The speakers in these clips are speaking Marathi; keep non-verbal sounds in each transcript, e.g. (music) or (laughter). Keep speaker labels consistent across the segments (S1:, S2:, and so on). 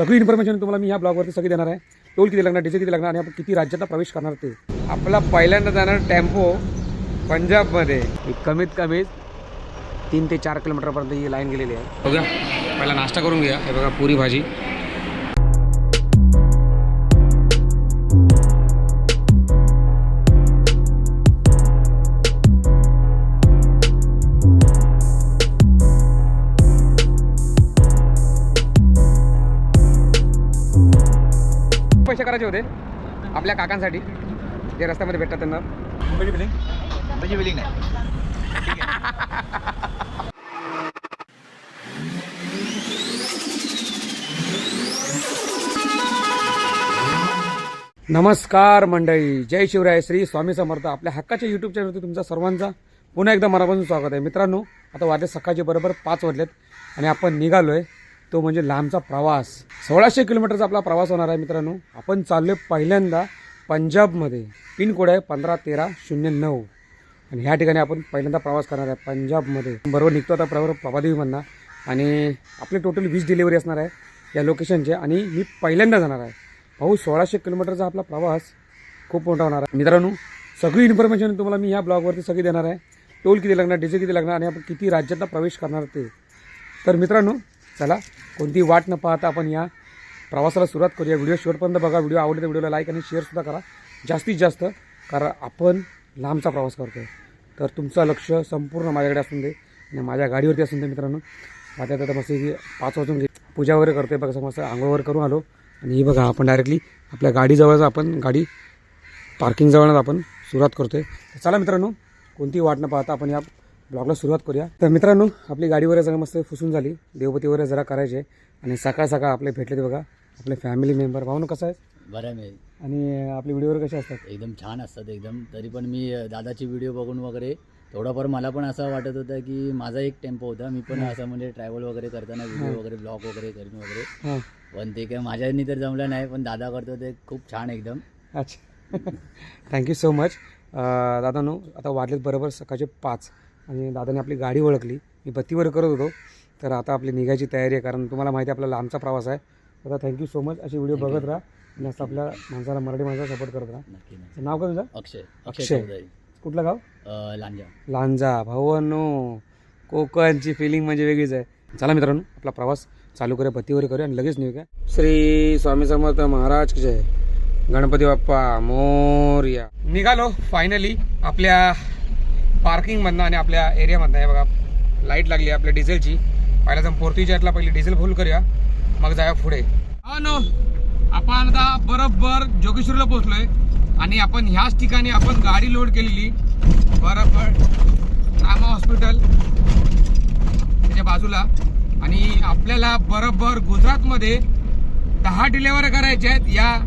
S1: सगळी इन्फॉर्मेशन तुम्हाला मी ह्या ब्लॉगवरती सगळी देणार आहे. टोल किती लागणार डिझेल किती लागणार आणि आपण किती राज्यातला प्रवेश करणार ते. आपला पहिल्यांदा जाणार टेम्पो पंजाबमध्ये. कमीत कमी तीन ते चार किलोमीटरपर्यंत ही लाईन गेलेली आहे. बघा पहिला नाश्ता करून घ्या हे बघा पुरी भाजी. करायचे होते आपल्या काकांसाठी. जे रस्त्यामध्ये भेटतात त्यांना.
S2: मुंबईची बिलिंग मुंबईची बिलिंग नाही.
S1: नमस्कार मंडळी. जय शिवराय. श्री स्वामी समर्थ. आपल्या हक्काच्या यूट्यूब चॅनलवरती तुमचा सर्वांचा पुन्हा एकदा मनापासून स्वागत आहे. मित्रांनो आता वाजले सकाळचे बरोबर पाच वाजलेत आणि आपण निघालो आहे तो म्हणजे लांबचा प्रवास. सोळाशे किलोमीटरचा आपला प्रवास होणार आहे मित्रांनो. आपण चाललो पहिल्यांदा पंजाबमध्ये. पिनकोड आहे पंधरा तेरा शून्य नऊ. आणि ह्या ठिकाणी आपण पहिल्यांदा प्रवास करणार आहे पंजाबमध्ये. बरोबर निघतो आता बरोबर प्रभादेवी म्हणणं आणि आपले टोटल वीस डिलिव्हरी असणार आहे या लोकेशनचे आणि मी पहिल्यांदा जाणार आहे. भाऊ सोळाशे किलोमीटरचा आपला प्रवास खूप मोठा होणार आहे. मित्रांनो सगळी इन्फॉर्मेशन तुम्हाला मी ह्या ब्लॉगवरती सगळी देणार आहे. टोल किती लागणार डिझेल किती लागणार आणि आपण किती राज्यातला प्रवेश करणार ते. तर मित्रांनो चला कोणती वाट न पाहता आपण या प्रवासाला सुरुवात करूया. व्हिडिओ शेवटपर्यंत बघा. व्हिडिओ आवडले तर व्हिडिओला लाईक आणि शेअरसुद्धा करा. जास्तीत जास्त कारण आपण लांबचा प्रवास करतो तर तुमचं लक्ष संपूर्ण माझ्याकडे असून दे आणि माझ्या गाडीवरती असून दे मित्रांनो. आता आता मस्त ही पाच वाजून पूजा वगैरे करतोय बघा. असं आंघोळ वगैरे करून आलो. आणि ही बघा आपण डायरेक्टली आपल्या गाडीजवळच आपण गाडी पार्किंगजवळच आपण सुरुवात करतोय. आहे चला मित्रांनो कोणती वाट न पाहता आपण या ब्लॉगला सुरुवात करूया. तर मित्रांनो आपली गाडी वगैरे सगळं मस्त फुसून झाली. देवपती वगैरे जरा करायचे आणि सकाळ सकाळ आपले भेटले ते बघा. आपले फॅमिली मेंबर भाऊ कसं आहे
S3: बरं मी.
S1: आणि आपले व्हिडिओ वगैरे कसे असतात?
S3: एकदम छान असतात एकदम. तरी पण मी दादाची व्हिडिओ बघून वगैरे थोडंफार मला पण असं वाटत होतं की माझा एक टेम्पो होता. मी पण असं म्हणजे ट्रॅव्हल वगैरे करताना व्हिडिओ वगैरे ब्लॉग वगैरे करून वगैरे. पण ते काय माझ्यानी तर जमलं नाही पण दादा करतो ते खूप छान एकदम.
S1: अच्छा. थँक्यू सो मच दादानो आता वाजलेत बरोबर सकाळचे पाच. आणि दादाने आपली गाडी ओळखली. मी बत्तीवर करत होतो. तर आता आपली निघायची तयारी आहे कारण तुम्हाला माहिती आहे आपला लांबचा प्रवास आहे. आता थँक्यू सो मच असे व्हिडिओ बघत राहा. आणि असं आपल्या माणसाला मराठी माणसाला सपोर्ट करत राहा. नाव काय तुझं?
S3: अक्षय.
S1: अक्षय. कुठलं गाव?
S3: लांजा.
S1: लांजा. भावानो कोकणची फिलिंग म्हणजे वेगळीच आहे. चला मित्रांनो आपला प्रवास चालू करूया बत्तीवर करूया आणि लगेच निघूया. श्री स्वामी समर्थ महाराज जय. गणपती बाप्पा मोर्या. निघालो फायनली आपल्या पार्किंगमधनं आणि आपल्या एरियामधनं हे बघा लाइट लागली आहे आपल्या डिझेलची. पहिल्या जाऊन पोर्तीच्या यातला पहिले डिझेल फुल करूया. मग जाऊया पुढे. हा नो. आपण आता बरोबर जोगेश्वरीला पोहोचलोय. आणि आपण ह्याच ठिकाणी आपण गाडी लोड केलेली. बरोबर. नामा हॉस्पिटल. त्याच्या बाजूला. आणि आपल्याला बरोबर गुजरातमध्ये दहा डिलेवरी करायच्या आहेत या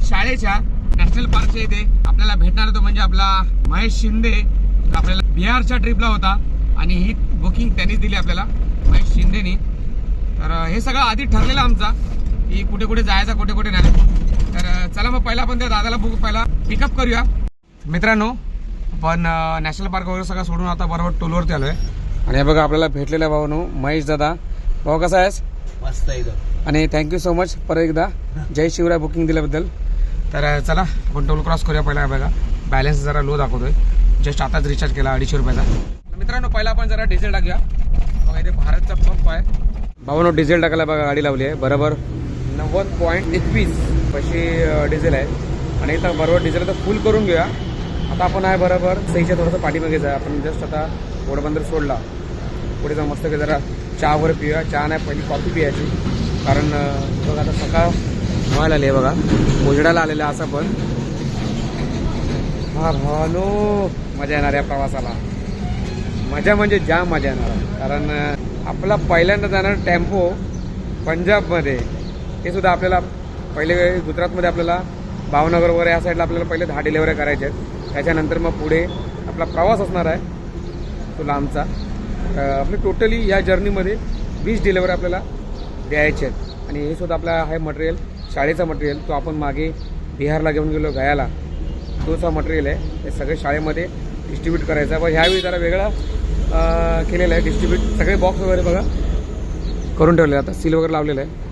S1: शाळेच्या. नॅशनल पार्कच्या इथे आपल्याला भेटणार तो म्हणजे आपला महेश शिंदे. आपल्याला बिहारच्या ट्रिपला होता आणि ही बुकिंग त्यांनीच दिली आपल्याला महेश शिंदेनी. तर हे सगळं आधी ठरलेलं आमचा की कुठे कुठे जायचं कुठे कुठे नाही. तर चला मग पहिला आपण त्या दादाला बुक पहिला पिकअप करूया. मित्रांनो आपण नॅशनल पार्क वगैरे सगळं सोडून आता बरोबर टोलवरती आलोय. आणि हे बघा आपल्याला भेटलेला भाऊ महेश दादा. भाऊ कसा आहेस?
S2: मस्त एकदम.
S1: आणि थँक्यू सो मच परत एकदा. जय शिवराय बुकिंग दिल्याबद्दल. तर चला आपण टोल क्रॉस करूया पहिला बघा. बॅलन्स जरा लो दाखवतोय. जस्ट आताच रिचार्ज केला अडीचशे रुपयाचा. तर मित्रांनो पहिला आपण जरा डिझेल टाकूया. बघा इथे भारतचा पंप आहे. भावानो डिझेल टाकायला बघा गाडी लावली आहे. बरोबर नव्वद पॉईंट एकवीस पैसे डिझेल आहे. आणि इथं बरोबर डिझेल तर फुल करून घेऊया. आता आपण आहे बरोबर सईच्या थोडंसं पाठीमागे जाय आपण जस्ट आता घोडबंदर सोडला. पुढे जाऊन मस्त जरा चहा वगैरे पिऊया. चहा नाही पहिली कॉफी पियाची कारण बघा आता सकाळ व्हायला आली आहे बघा. उजडायला आलेलं असं पण. हा भावानो मजा येणार या प्रवासाला. मजा म्हणजे जाम मजा येणार. आहे. कारण आपला पहिल्यांदा जाणार टेम्पो पंजाबमध्ये ते सुद्धा आपल्याला पहिले गुजरातमध्ये आपल्याला भावनगर वगैरे या साईडला आपल्याला पहिले दहा डिलेवऱ्या करायच्या आहेत. त्याच्यानंतर मग पुढे आपला प्रवास असणार आहे तो लांबचा आपली टोटली या जर्नीमध्ये वीस डिलेवरी आपल्याला द्यायचे आहेत. आणि हे सुद्धा आपला आहे मटेरियल शाळेचा मटेरियल तो आपण मागे बिहारला घेऊन गेलो गयाला. तोच हा मटेरियल आहे. हे सगळे शाळेमध्ये डिस्ट्रीब्यूट करायचं व ह्यावेळी जरा वेगळा केलेलं आहे. डिस्ट्रीब्यूट सगळे बॉक्स वगैरे बघा. करून ठेवले आता. सील वगैरे लावलेलं आहे.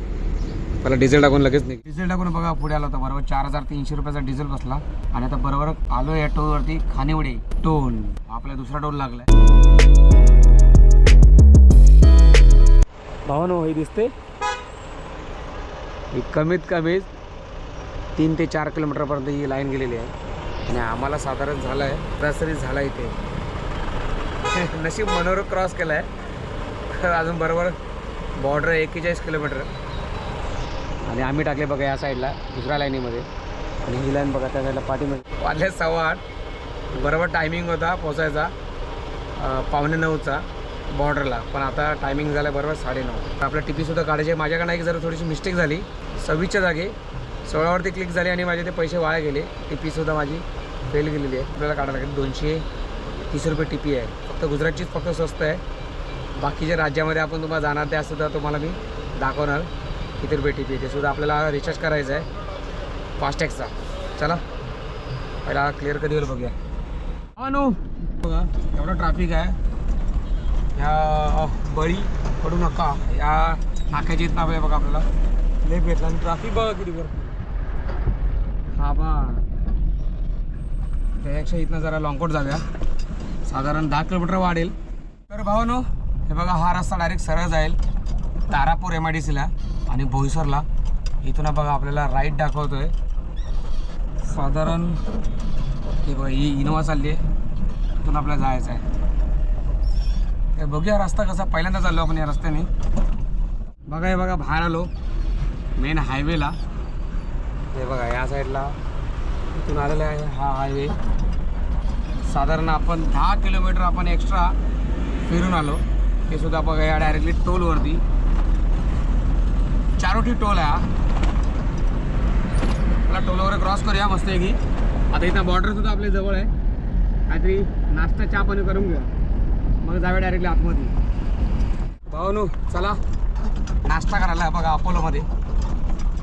S1: पहिला डिझेल टाकून लगेच नाही डिझेल टाकून बघा पुढे आला होता बरोबर. चार हजार तीनशे रुपयाचा डिझेल बसला. आणि आता बरोबर आलो या टोलवरती खानिवडे टोन आपला दुसरा टोल लागलाय. भावानो हे दिसते कमीत कमी तीन ते चार किलोमीटरपर्यंत ही लाईन गेलेली आहे. आणि आम्हाला साधारण झालं आहे सरासरी झाला इथे. (laughs) नशीब मनोर क्रॉस केला आहे अजून बरोबर बॉर्डर एक्केचाळीस किलोमीटर आणि आम्ही टाकले बघा या साईडला दुसऱ्या लाईनीमध्ये आणि ही लाईन बघा त्या साईडला पाठीमध्ये वाजले सव्वा आठ. बरोबर टायमिंग होता पोचायचा पावणे नऊचा बॉर्डरला पण आता टायमिंग झालं बरोबर साडेनऊ आपल्या टिपीसुद्धा काढायचे माझ्याकडनं एक जरा थोडीशी मिस्टेक झाली. सव्वीसच्या जागी सोळावरती क्लिक झाली आणि माझे ते पैसे वाया गेले. टिपीसुद्धा माझी फेल गेलेली आहे. आपल्याला काढायला लागेल. दोनशे तीस रुपये टिपी आहे. फक्त गुजरातचीच फक्त स्वस्त आहे. बाकीच्या राज्यामध्ये आपण तुम्हाला जाणार त्यासुद्धा तुम्हाला मी दाखवणार किती रुपये टिपी आहे. ते सुद्धा आपल्याला रिचार्ज करायचं आहे. फास्टॅगचा चला. पहिला क्लिअर कधी होईल बघूया. हा नो बघा एवढं ट्रॅफिक आहे. ह्या बळी पडू नका. या नाक्याची इथं आपल्या बघा आपल्याला. लेप घेतला. आणि ट्रॅफिक बघा किती बरं हा बा त्यापेक्षा इथनं जरा लॉंगकोट जाऊया. साधारण दहा किलोमीटर वाढेल. तर भावानो हे बघा हा रस्ता डायरेक्ट सरळ जाईल. तारापूर एम आय डी सीला आणि बोईसरला इथून बघा आपल्याला राईट आहे साधारण हे बघा ही इनोवा चालली आहे. इथून आपल्याला जायचं आहे. हे बघूया रस्ता कसा पहिल्यांदा चाललो आपण या रस्त्याने. बघा हे बघा बाहेर आलो. मेन हायवेला हे बघा या साईडला इथून आलेला आहे हा हायवे साधारण आपण दहा किलोमीटर आपण एक्स्ट्रा फिरून आलो. हे सुद्धा बघा या डायरेक्टली टोलवरती चारोटी टोल आहे हा. मला टोल वगैरे क्रॉस करूया मस्त आहे की आता इथं बॉर्डर सुद्धा आपल्या जवळ आहे. काहीतरी नाश्ता चहा पाणी करून घ्या मग जाऊया डायरेक्टली आतमध्ये. भाऊ चला. नाश्ता करायला बघा अपोलोमध्ये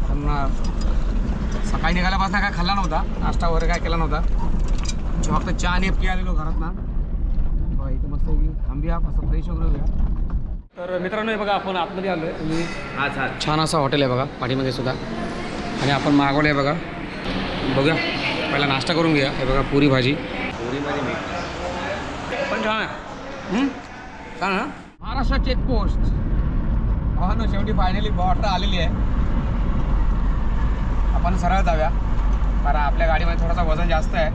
S1: पण सकाळी निघाल्यापासून काय खाल्ला नव्हता. नाश्ता वगैरे काय केला नव्हता. जे फक्त चहा आणि पी आलेलो घरात ना. बघा इथं मस्त की थांबूया मस्त फ्रेश वगैरे होऊया. तर मित्रांनो हे बघा आपण आतमध्ये आलो आहे तुम्ही
S2: हाच हाच
S1: छान असं हॉटेल आहे बघा पाठीमध्ये सुद्धा. आणि आपण मागवलं आहे बघा. बघूया. पहिला नाश्ता करून घ्या हे बघा पुरी भाजी.
S2: पुरीमध्ये मिक्स
S1: पण छान आहे. हं? छान ना? महाराष्ट्र चेकपोस्ट हा ना शेवटी फायनली बॉर्डर आलेली आहे. आपण सरळ जाऊया. कारण आपल्या गाडीमध्ये थोडासा वजन जास्त आहे.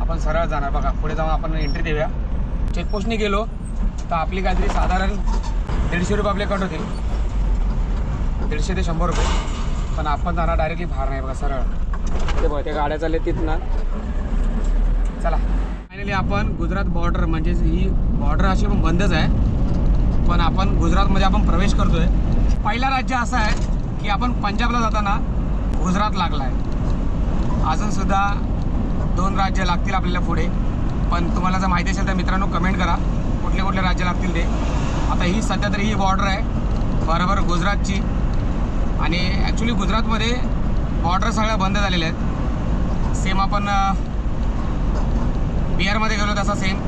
S1: आपण सरळ जाणार बघा. पुढे जाऊन आपण एंट्री देऊया. चेकपोस्टने गेलो तर आपली काहीतरी साधारण दीडशे रुपये आपले कट होतील. दीडशे ते शंभर रुपये. पण आपण जाणार डायरेक्टली बाहेर नाही बघा सरळ. ते बघा त्या गाड्या चालले तिथनं. चला. फायनली आपण गुजरात बॉर्डर म्हणजेच ही बॉर्डर अशी पण बंदच आहे. पण आपण गुजरातमध्ये आपण प्रवेश करतोय. पहिला राज्य असं आहे की आपण पंजाबला जाताना गुजरात लागला आहे अजूनसुद्धा दोन राज्य लागतील आपल्याला पुढे. पण तुम्हाला जर माहिती असेल तर मित्रांनो कमेंट करा. कुठले कुठले राज्य लागतील ते. आता ही सध्या तरी ही बॉर्डर आहे. बरोबर गुजरातची. आणि ॲक्च्युली गुजरातमध्ये बॉर्डर सगळ्या बंद झालेल्या आहेत. सेम आपण बिहारमध्ये गेलो तसा सेम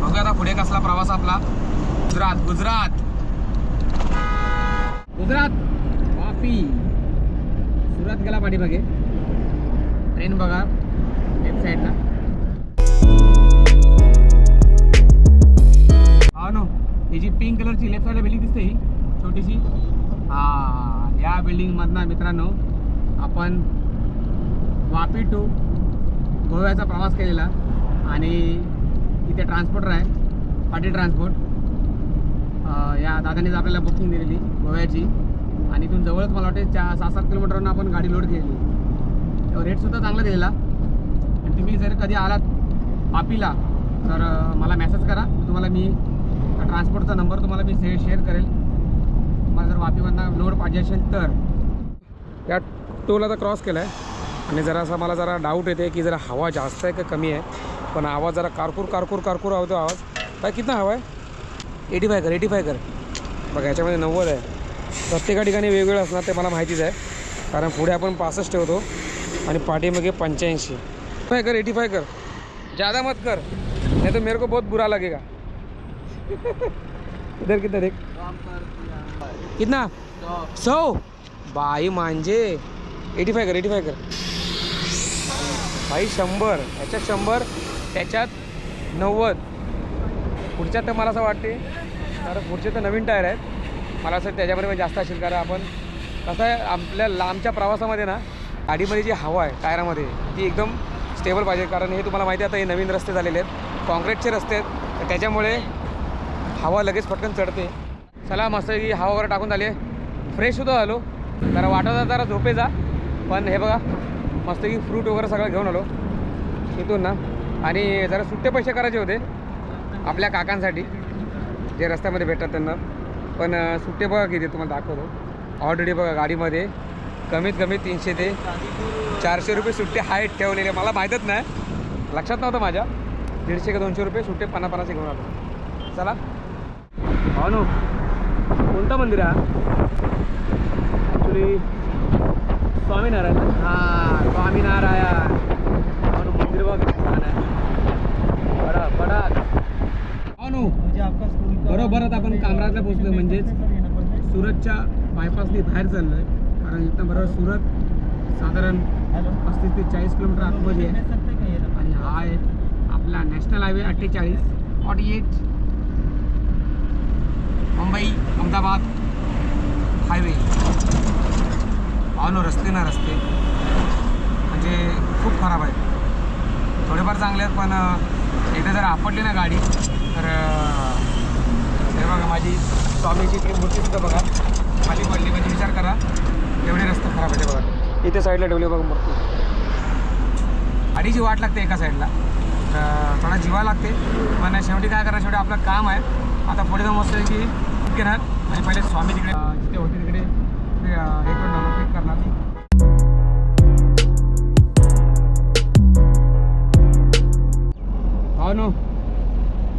S1: बघूया आता पुढे कसला प्रवास आपला. गुजरात गुजरात. गुजरात. वापी. सुरुवात गेला पाठीमागे. ट्रेन बघा लेफ्ट साईडला हा नो ही जी पिंक कलरची लेफ्ट साईडला बिल्डिंग दिसते ही छोटीशी. हा या बिल्डिंगमधनं मित्रांनो आपण वापी टू गोव्याचा प्रवास केलेला आणि इथे ट्रान्सपोर्टर आहे पाटील ट्रान्सपोर्ट या दादानेच आपल्याला बुकिंग दिलेली गोव्याची. आणि इथून जवळच मला वाटते चार सहा सात किलोमीटरनं आपण गाडी लोड केली. रेटसुद्धा चांगला दिलेला. आणि तुम्ही जर कधी आलात पापीला तर मला मेसेज करा. तुम्हाला मी ट्रान्सपोर्टचा नंबर तुम्हाला मी से शेअर करेल. तुम्हाला जर वापीमधनं लोड पाहिजे असेल तर. या टोल आता क्रॉस केला आहे आणि जरासा मला जरा डाऊट येते की जरा हवा जास्त आहे का कमी आहे? पण आवाज जरा कारकूर कारकूर कारकूर होतो आवाज. काय कितना हवा आहे? एटी फाय कर एटी फाय कर. बघा याच्यामध्ये नव्वद आहे. प्रत्येका ठिकाणी वेगवेगळं असणार ते मला माहितीच आहे. कारण पुढे आपण पासष्ट ठेवतो आणि पाठीमागे पंच्याऐंशी. फाय कर एटी फाय कर. ज़्यादा मत कर. नहीं तो मेरे को बहुत बुरा लगेगा. (laughs) इधर किधर एक. कितना? सौ. बाई मांजे. एटी फाय कर एटी फाय कर. बाई शंभर. ह्याच्यात शंभर त्याच्यात नव्वद. पुढच्यात तर मला असं वाटते कारण पुढचे तर नवीन टायर आहेत. मला असं त्याच्यामध्ये पण जास्त असेल कारण आपण कसं आहे आपल्या लांबच्या प्रवासामध्ये ना गाडीमध्ये जी हवा आहे टायरामध्ये ती एकदम स्टेबल पाहिजे. कारण हे तुम्हाला माहिती आहे आता हे नवीन रस्ते झालेले आहेत. कॉन्क्रीटचे रस्ते आहेत. तर त्याच्यामुळे हवा लगेच पटकन चढते. चला मस्त की हवा वगैरे टाकून झाली फ्रेशसुद्धा झालो जरा वाटत जरा झोपे जा. पण हे बघा मस्त की फ्रूट वगैरे सगळं घेऊन आलो. इथून ना. आणि जरा सुट्टे पैसे करायचे होते आपल्या काकांसाठी. जे रस्त्यामध्ये भेटतात त्यांना. पण सुट्टे बघा किती तुम्हाला दाखवतो. ऑलरेडी बघा गाडीमध्ये. कमीत कमी तीनशे ते चारशे रुपये सुट्टे हाईट ठेवलेले. मला माहीतच नाही. लक्षात नव्हतं माझ्या. दीडशे का दोनशे रुपये सुट्टे पन्ना पन्नास घेऊन आलो. चला. भावनो कोणतं मंदिर आहे? ॲक्च्युली स्वामीनारायण. हां स्वामीनारायण. अनु मंदिर बघ. छान आहे. बडा बडा भावनो बरोबर आता आपण कामराजला पोहोचलो म्हणजेच सुरतच्या बायपासने बाहेर चाललो आहे कारण इथं बरोबर सुरत साधारण पस्तीस ते चाळीस किलोमीटर आतमध्ये आहे आणि हा आहे आपला नॅशनल हायवे अठ्ठेचाळीस forty eight Mumbai Ahmedabad highway पाहनो रस्ते ना रस्ते. म्हणजे खूप खराब आहेत. थोडेफार चांगले आहेत पण एकदा जर आपटली ना गाडी तर हे बघा माझी स्वामीची ती मूर्ती सुद्धा बघा. खाली पडली म्हणजे विचार करा. एवढे रस्ते खराब आहे बघा. इथे साईडला ठेवली बघा मूर्ती. अडीची वाट लागते एका साईडला. तर थोडा जीवा लागते. पण शेवटी काय करा शेवटी आपलं काम आहे. आता पुढे जाऊन मस्त की घेणार. आणि पहिले स्वामी तिकडे जिथे होते तिकडे हे करून पिक करणार. हो नो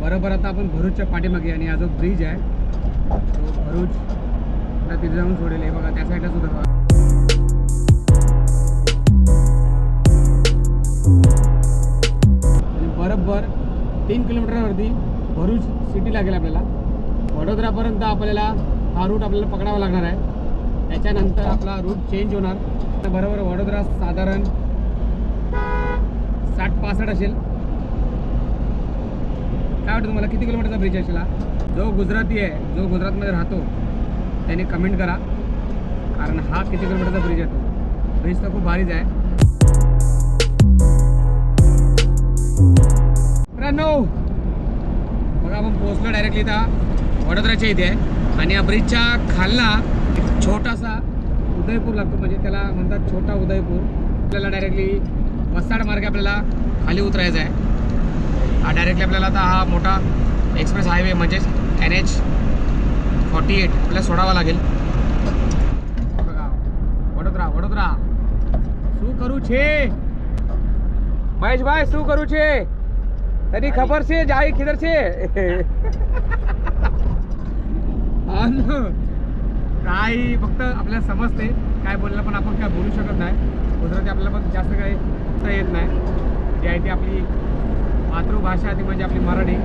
S1: बरोबर आता आपण भरूचच्या पाठीमागे आणि हा जो ब्रिज आहे तो भरूच आता तिथे जाऊन सोडेल. हे बघा त्या साईडला सुद्धा बघा. आणि बरोबर तीन किलोमीटरवरती भरूच सिटी लागेल आपल्याला. वडोदरापर्यंत आपल्याला हा रूट आपल्याला पकडावा लागणार आहे. त्याच्यानंतर आपला रूट चेंज होणार. तर बरोबर वडोदरा साधारण साठ पासष्ट असेल. काय वाटतं तुम्हाला? किती किलोमीटरचा ब्रिज असेल जो गुजराती आहे जो गुजरातमध्ये राहतो त्याने कमेंट करा. कारण हा किती किलोमीटरचा ब्रिज आहे तो. ब्रिज तर खूप भारीच आहे. नऊ बघा आपण पोहोचलो डायरेक्टली इथं. वडोदराच्या इथे आणि या ब्रिजच्या खालला एक छोटासा उदयपूर लागतो. म्हणजे त्याला म्हणतात छोटा उदयपूर. आपल्याला डायरेक्टली वसाड मार्गे आपल्याला खाली उतरायचा आहे. हा डायरेक्टली आपल्याला आता हा मोठा एक्सप्रेस हायवे म्हणजेच एन एच फॉर्टी एट आपल्याला सोडावा लागेल बघा वडोदरा वडोदरा શું કરું છે મહેશભાઈ શું કરું છે તને ખબર છે જાય ખીધર છે हा ना. काय फक्त आपल्याला समजते काय बोललं पण आपण काय बोलू शकत नाही गुजराती आपल्याला पण जास्त काही बोलता येत नाही जी आहे ती आपली मातृभाषा ती म्हणजे आपली मराठी.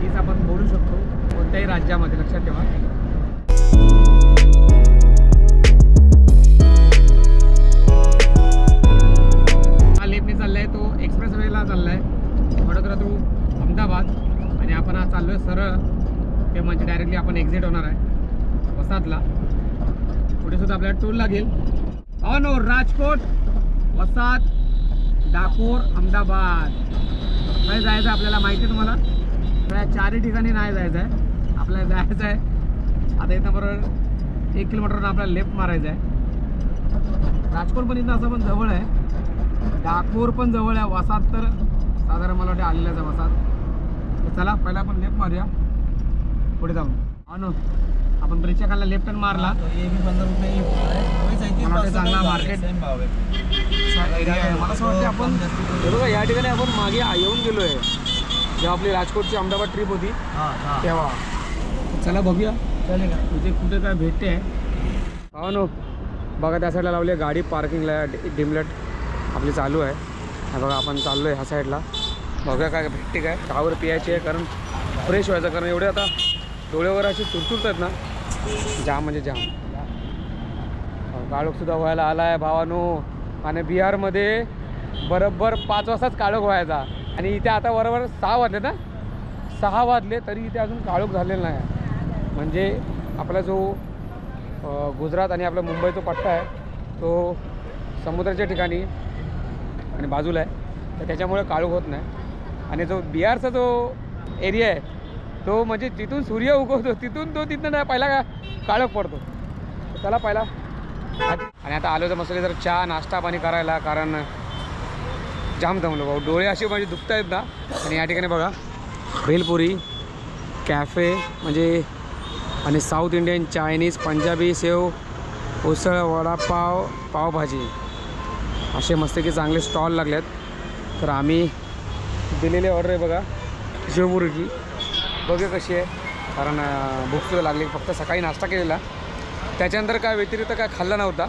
S1: तीच आपण बोलू शकतो. कोणत्याही राज्यामध्ये लक्षात ठेवा. हा लेपने चाललाय तो एक्सप्रेस वेला चाललाय. वडोदरा थ्रू अहमदाबाद. आणि आपण हा चाललोय सरळ. ते म्हणजे डायरेक्टली आपण एक्झिट होणार आहे. वसातला पुढे सुद्धा आपल्याला टोल लागेल. Oh हो नो राजकोट. वसात डाकोर अहमदाबाद. नाही जायचं आहे आपल्याला माहिती आहे तुम्हाला? तर चारही ठिकाणी नाही जायचं आहे आपल्याला जायचं आहे आता इथं बरोबर एक किलोमीटरवर आपल्याला लेफ्ट मारायचं आहे. राजकोट पण इथं असं पण जवळ आहे. डाकोर पण जवळ आहे. वसात तर साधारण मला वाटते आलेलाच आहे वसात तर चला पहिला आपण लेफ्ट मारूया. पुढे जाऊन. हा ना आपण ब्रिजच्या खाल्ला लेफ्ट टर्न मारला.
S2: हे
S1: बी
S2: पंधरा रुपये
S1: चांगला
S2: भाव है
S1: आहे. मला असं वाटतं आपण हे बघा या ठिकाणी आपण मागे येऊन गेलो आहे जेव्हा आपली राजकोटची अहमदाबाद ट्रिप होती.
S2: हाँ हाँ.
S1: तेव्हा. चला बघूया.
S2: चलेगा
S1: इथे कुठे काय भेटते? आहे हो. नो बघा त्या साईडला लावली आहे गाडी पार्किंगला डिमलेट. आपली चालू आहे. हा बघा आपण चाललो आहे ह्या साईडला बघूया काय भेटते काय. कावर पियायची आहे कारण फ्रेश व्हायचं कारण एवढे आता डोळे वगैरे असे चुरचुरत आहेत ना. जाम म्हणजे जाम. काळोखसुद्धा व्हायला आला आहे भावानो. आणि बिहारमध्ये बरोबर पाच वाजताच काळोख व्हायचा. आणि इथे आता बरोबर सहा वाजले ना? सहा वाजले तरी इथे अजून काळोख झालेला नाही. म्हणजे आपला जो गुजरात आणि आपला मुंबई जो पट्टा आहे तो समुद्राच्या ठिकाणी आणि बाजूला आहे. तर त्याच्यामुळे काळोख होत नाही. आणि जो बिहारचा जो एरिया आहे तो म्हणजे जिथून सूर्य उगवतो तिथून तो तिथनं नाही पहिला का काळोख पडतो. त्याला पहिला. आणि आता आलो तर मसाले जर चहा नाश्ता पाणी करायला कारण जाम दमलो भाऊ. डोळे असे म्हणजे दुखत आहेत ना. आणि या ठिकाणी बघा भेलपुरी कॅफे म्हणजे आणि south Indian Chinese Punjabi sev usal vadapav pavbhaji. असे मस्त की चांगले स्टॉल लागलेत. तर आम्ही दिलेली ऑर्डर आहे बघा शेवपुरीची बघूया कशी आहे कारण भूक भूकसुद्धा लागली. फक्त सकाळी नाश्ता केलेला. त्याच्यानंतर काय व्यतिरिक्त काय खाल्ला नव्हता.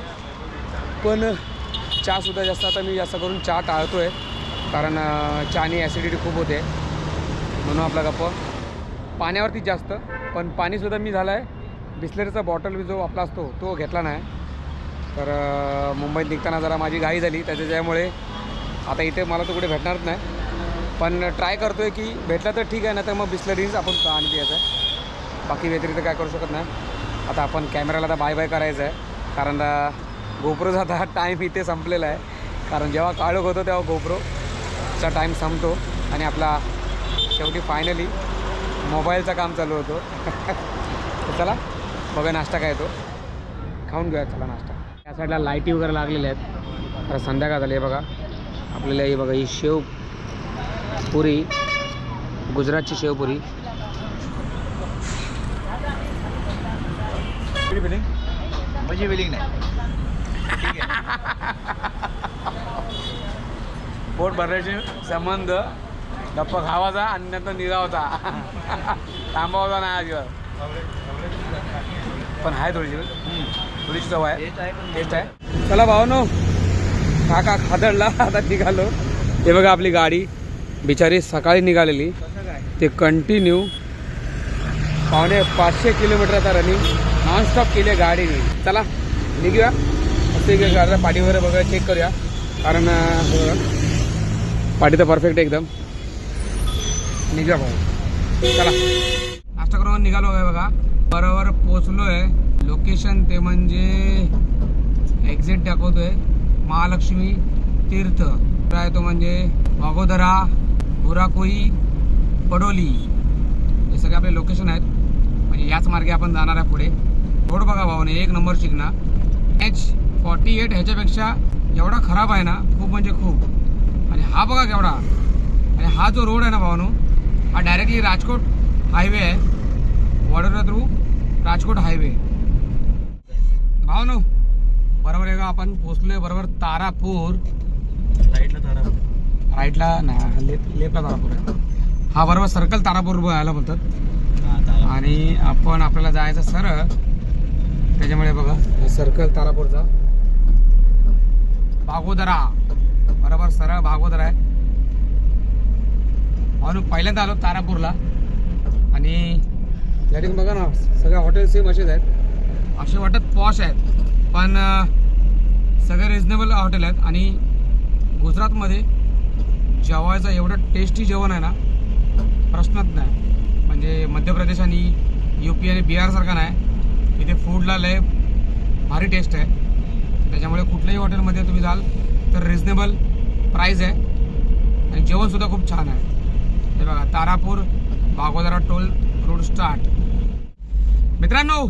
S1: पण चहासुद्धा जास्त आता मी जास्त करून चहा टाळतो आहे कारण अं, चहाने ॲसिडिटी खूप होते. म्हणून आपला गप्प. पाण्यावरतीच जास्त. पण पाणीसुद्धा मी झालं आहे बिस्लरीचा बॉटल जो आपला असतो तो घेतला नाही. तर मुंबईत निघताना जरा माझी घाई झाली. त्याच्यामुळे आता इथे मला तो कुठे भेटणारच नाही. पण ट्राय करतो आहे की भेटला तर ठीक आहे ना तर मग बिस्लरीज आपण पाणी प्यायचं आहे बाकी व्यतिरिक्त काय करू शकत नाही. आता आपण कॅमेराला आता बाय बाय करायचं आहे कारण गोप्रोचा आता टाईम इथे संपलेला आहे. कारण जेव्हा काळोख होतो तेव्हा गोप्रोचा टाईम संपतो. आणि आपला शेवटी फायनली मोबाईलचं काम चालू होतो. (laughs) चला बघा नाश्ता काय येतो. खाऊन घेऊया चला नाश्ता. या साईडला लाईटी वगैरे लागलेल्या आहेत. आता संध्याकाळ झाली आहे बघा. आपल्याला हे बघा ही शेव पुरी गुजरातची शेवपुरी.
S2: फिलिंग म्हणजे फिलिंग नाही। ठीक आहे
S1: पोट भरायचे संबंध। गप्पा खावाचा आणि नंतर निघावचा थांबावचा नाही अजिबात पण आहे थोडीशी थोडीशी चव आहे.
S2: टेस्ट आहे
S1: चला भावनो काका खादडला आता निघालो. हे बघा आपली गाडी. बिचारी सकाळी निघालेली. ते कंटिन्यू पावणे पाचशे किलोमीटरचा रनिंग नॉनस्टॉप केली गाडीने चला निघूया. मस्त गाडीला पाठी वगैरे बघा चेक करूया. कारण पाठी तर परफेक्ट एकदम. निघा भाऊ. चला. नाश्ता करून निघालो आहे बघा. बरोबर पोचलो आहे लोकेशन ते म्हणजे एक्झिट दाखवतोय. महालक्ष्मी तीर्थ. काय तो म्हणजे वागोदरा बुराकोई पडोली. हे सगळे आपले लोकेशन आहेत. म्हणजे याच मार्गे आपण जाणार आहे पुढे. रोड बघा भाऊने एक नंबर शिकना. एच फॉर्टी एट ह्याच्यापेक्षा एवढा खराब आहे ना खूप म्हणजे खूप. आणि हा बघा केवढा. आणि हा जो रोड आहे ना भावानो हा डायरेक्टली राजकोट हायवे आहे. वडोदरा थ्रू राजकोट हायवे भावानो बरोबर आहे का? आपण पोचलोय बरोबर तारापूर.
S2: साईडला तारा
S1: राईटला नाही लेफ्ट लेफ्टला तारापूर आहे. हा बरोबर सर्कल तारापूर
S2: हा तारा
S1: आणि आपण आपल्याला जायचं सरळ. त्याच्यामुळे बघा. सर्कल तारापूरचा. भागोदरा. बरोबर सरळ भागोदरा आहे. म्हणून पहिल्यांदा आलो तारापूरला. आणि या ठिकाणी बघा ना सगळे हॉटेल सेम असेच आहेत. असे वाटत पॉश आहेत. पण सगळे रिजनेबल हॉटेल आहेत. आणि गुजरातमध्ये जेवायचं एवढं टेस्टी जेवण आहे ना प्रश्नच नाही. म्हणजे मध्य प्रदेश आणि यू पी आणि बिहारसारखा नाही. इथे फूडला लय भारी टेस्ट आहे. त्याच्यामुळे कुठल्याही हॉटेलमध्ये तुम्ही जाल तर रिजनेबल प्राईज आहे. आणि जेवणसुद्धा खूप छान आहे. हे बघा Tarapur Bagodara toll road start मित्रांनो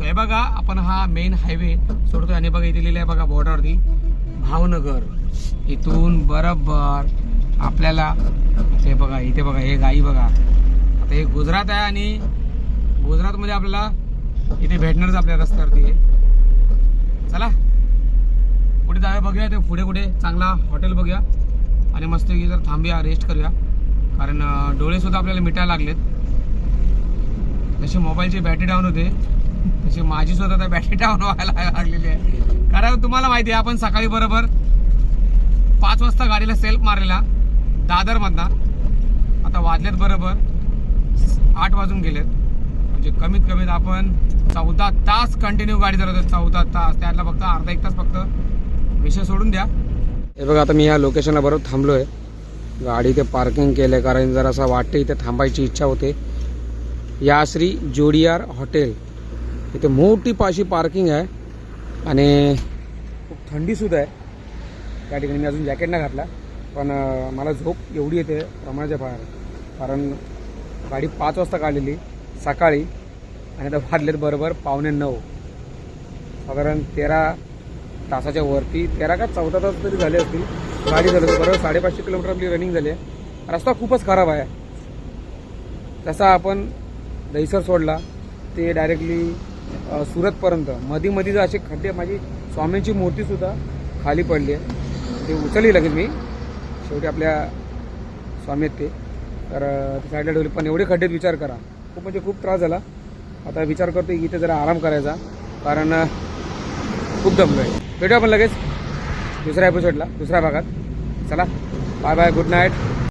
S1: हे बघा आपण हा मेन हायवे सोडतोय. आणि बघा इथे लिहिलं आहे बघा बॉर्डरवरती भावनगर. इथून बरोबर आपल्याला हे बघा इथे बघा हे गाई बघा. आता हे गुजरात आहे आणि गुजरातमध्ये आपल्याला इथे भेटणारच आपल्या रस्त्यावरती आहे चला. कुठे जाऊया बघूया ते पुढे कुठे. चांगला हॉटेल बघूया. आणि मस्त जर थांबूया रेस्ट करूया. कारण डोळेसुद्धा आपल्याला मिटायला लागलेत. जसे मोबाईलची बॅटरी डाऊन होते तशी माझी सुद्धा आता बॅटरी डाऊन व्हायला लागलेली आहे. कारण तुम्हाला माहिती आहे आपण सकाळी बरोबर पाच वाजता गाडीला सेल्फ मारलेला दादरमधना. आता वाजलेत बरोबर आठ वाजून गेलेत. म्हणजे कमीत कमीत आपण चौदा तास कंटिन्यू गाडी चालवतो चौदा तास. त्यातला फक्त अर्धा एक तास फक्त विषय सोडून द्या. हे बघा आता मी ह्या लोकेशनला बरोबर थांबलो आहे गाडी इथे पार्किंग केलं आहे कारण जर असं वाटते इथे थांबायची इच्छा होते. या श्री जोडियार हॉटेल इथे मोठी पाशी पार्किंग आहे. आणि खूप थंडीसुद्धा आहे. त्या ठिकाणी मी अजून जॅकेट नाही घातला. पण मला झोप एवढी येते प्रमाणाच्या बाहेर कारण गाडी पाच वाजता काढलेली. सकाळी आणि आता वाढलेत बरोबर पावणे नऊ. साधारण तेरा तासाच्या वरती तेरा का चौदा तास तरी झाले असतील. गाडी झाली बरोबर साडेपाचशे किलोमीटर आपली रनिंग झाली आहे. रस्ता खूपच खराब आहे. तसा आपण दहीसर सोडला ते डायरेक्टली सुरतपर्यंत. मधी मधी जर असे खड्डे माझी स्वामींची मूर्तीसुद्धा खाली पडली आहे. ते उचलली लगेच मी. शेवटी आपल्या स्वामी आहेत ते. तर साईडला ठेवली. पण एवढे खड्डेत विचार करा. खूप म्हणजे खूप त्रास झाला. आता विचार करतो की इथे जरा आराम करायचा. कारण खूप दमलो आहे भेटू आपण लगेच दुसऱ्या एपिसोडला दुसऱ्या भागात. चला बाय बाय गुड नाईट